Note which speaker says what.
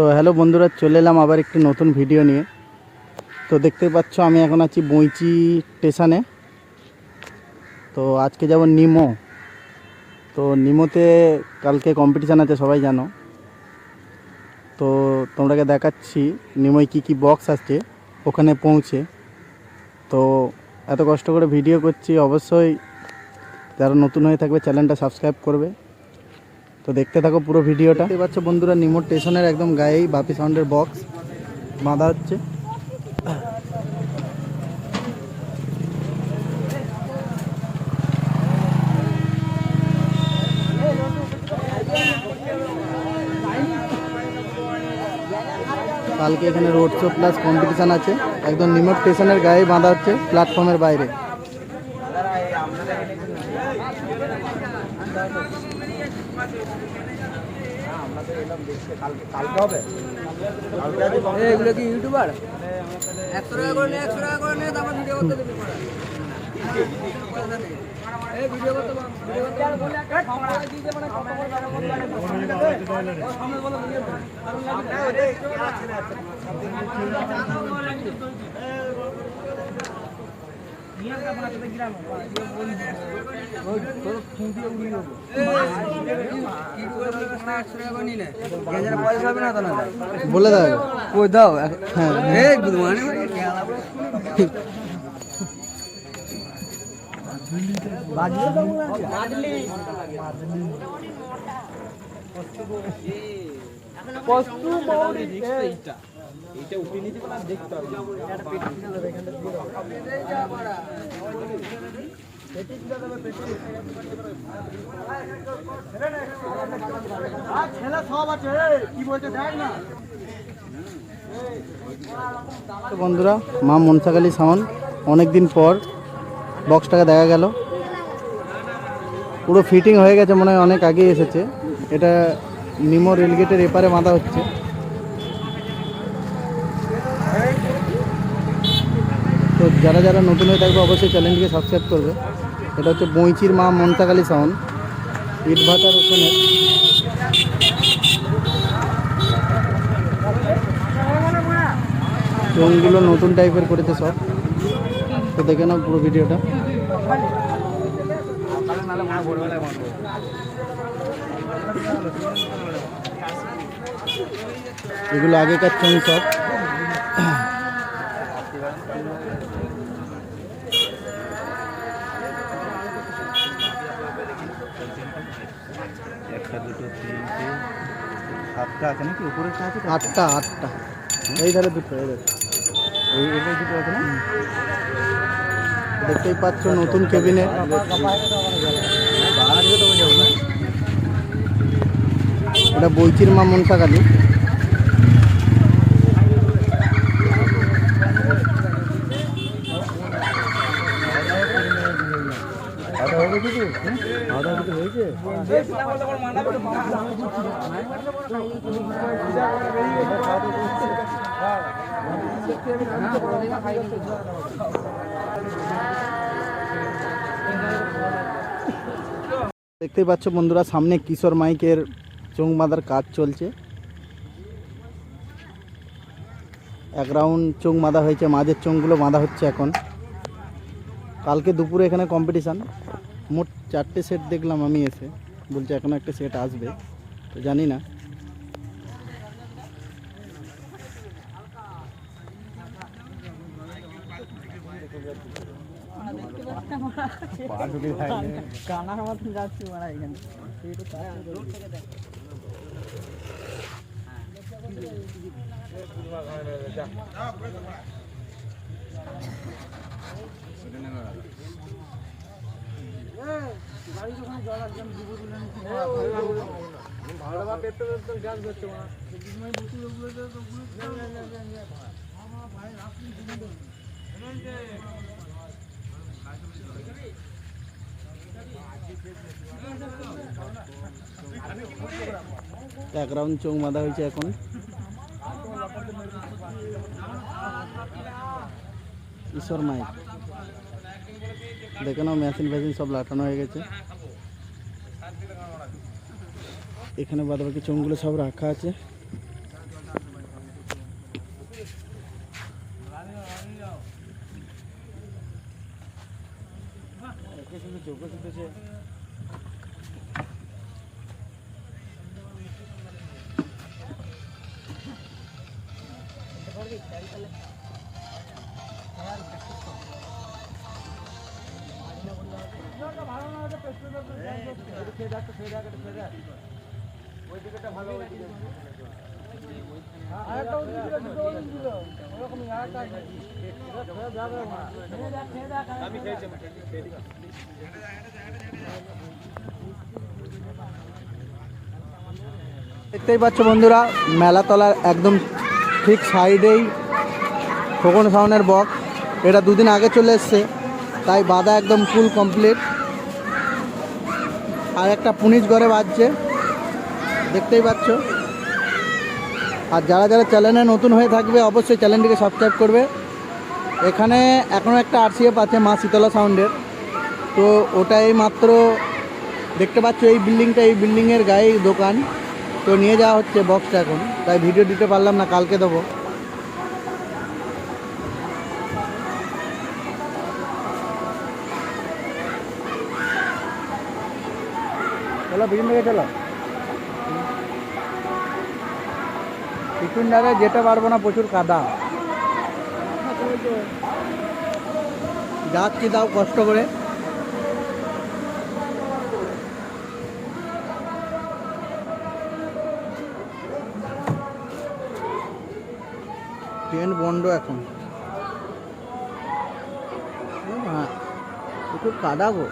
Speaker 1: তো হ্যালো বন্ধুরা, চলে এলাম আবার একটি নতুন ভিডিও নিয়ে। তো দেখতে পাচ্ছ, আমি এখন আছি বইচি স্টেশনে তো আজকে যাব নিমো। তো নিমোতে কালকে কম্পিটিশান আছে, সবাই জানো। তো তোমরাকে দেখাচ্ছি, নিমোয় কী কী বক্স আসছে ওখানে পৌঁছে। তো এত কষ্ট করে ভিডিও করছি, অবশ্যই যারা নতুন হয়ে থাকবে চ্যানেলটা সাবস্ক্রাইব করবে। তো দেখতে থাকো পুরো ভিডিওটা। দেখতে পাচ্ছ বন্ধুরা নিমো স্টেশনের একদম গায়েই বাপি সাউন্ডের বক্স বাঁধা হচ্ছে। কালকে এখানে রোড শো প্লাস কম্পিটিশান আছে। একদম নিমো স্টেশনের গায়ে বাঁধা হচ্ছে প্ল্যাটফর্মের বাইরে।
Speaker 2: এগুলো কি ইউটিউবার একশো টাকা করে নে একশো টাকা করে নে তারপর ভিডিও করতে দেবে করতে বল, বল। এই খাওয়া দিয়ে দে খাওয়া করে দাও, বলো, আরে বলো, সামনে বলো, সামনে বলো, ভিডিও করো। আরও লাগবে। ইউটিউবের বলে মানে একশো টাকা করে নিয়ে নে। গেঞ্জার পয়সা হবে তো
Speaker 1: বন্ধুরা মা মনসাকালী সাউন্ড অনেক দিন পর বক্সটাকে দেখা গেল পুরো ফিটিং হয়ে গেছে মনে হয় অনেক আগে এসেছে এটা নিমো রেলগেটের এপারে বাঁধা হচ্ছে যারা যারা নতুন হয়ে থাকবে অবশ্যই চ্যানেলটিকে সাবস্ক্রাইব করবে। এটা হচ্ছে বইচির মা মনসাকালী সাউন্ড ইট ভাটার ওখানে। চোঙগুলো নতুন টাইপের করেছে সব। তো দেখে নাও পুরো ভিডিওটা এগুলো আগেকার চোঙ সব।
Speaker 3: একটা দুটো তিনটে সাতটা আছে নাকি? উপরের আছে
Speaker 1: আটটা আটটা। এই ধারে দুটো এই ধারে।
Speaker 3: এই এটাই দুটো আছে না?
Speaker 1: দেখতেই পাচ্ছ নতুন কেবিনে। এটা বইচির মা মনসাকালী
Speaker 3: খাওয়া হয়েছে
Speaker 1: দেখতেই পাচ্ছ বন্ধুরা, সামনে কিশোর মাইকের চোং বাঁধার কাজ চলছে। এক রাউন্ড চোং বাঁধা হয়েছে, মাঝের চোঙগুলো বাঁধা হচ্ছে এখন। কালকে দুপুরে এখানে কম্পিটিশান মোট চারটে সেট দেখলাম আমি এসে। বলছে এখনও একটা সেট আসবে। তো জানি না।
Speaker 3: পা ঢুকে যায়
Speaker 2: কানার মতন যাচ্ছি মারা এখানে
Speaker 1: এক রাউন্ড চোখ বাঁধা হয়েছে এখন। ঈশ্বর মাইক দেখে নাও মেশিন ফ্যাশিন সব লাটানো হয়ে গেছে এখানে বাদ বাকি চোঙগুলো সব রাখা আছে
Speaker 2: Gracias. আমি খেয়েছি
Speaker 1: দেখতেই পাচ্ছ বন্ধুরা মেলাতলার একদম ঠিক সাইডেই খোকন সাউনের বক্স এটা দুদিন আগে চলে এসছে তাই বাধা একদম ফুল কমপ্লিট আর একটা পুনিশ ঘরে বাজছে। দেখতেই পাচ্ছ। আর যারা যারা চ্যানেলে নতুন হয়ে থাকবে, অবশ্যই চ্যানেলটিকে সাবস্ক্রাইব করবে। এখানে এখনও একটা আর আরসিএফ আছে, মা শীতলা সাউন্ডের। তো ওটাই মাত্র দেখতে পাচ্ছ, এই বিল্ডিংটা এই বিল্ডিংয়ের গায়েই দোকান। তো নিয়ে যাওয়া হচ্ছে বক্সটা এখন। তাই ভিডিও দিতে পারলাম না, কালকে দেবো। চলো বিজন থেকে চলো। পিছনটারে যেতে পারব না, প্রচুর কাদা। যাচ্ছি তাও কষ্ট করে। ট্রেন বন্ধ এখন। হ্যাঁ প্রচুর কাদা গো।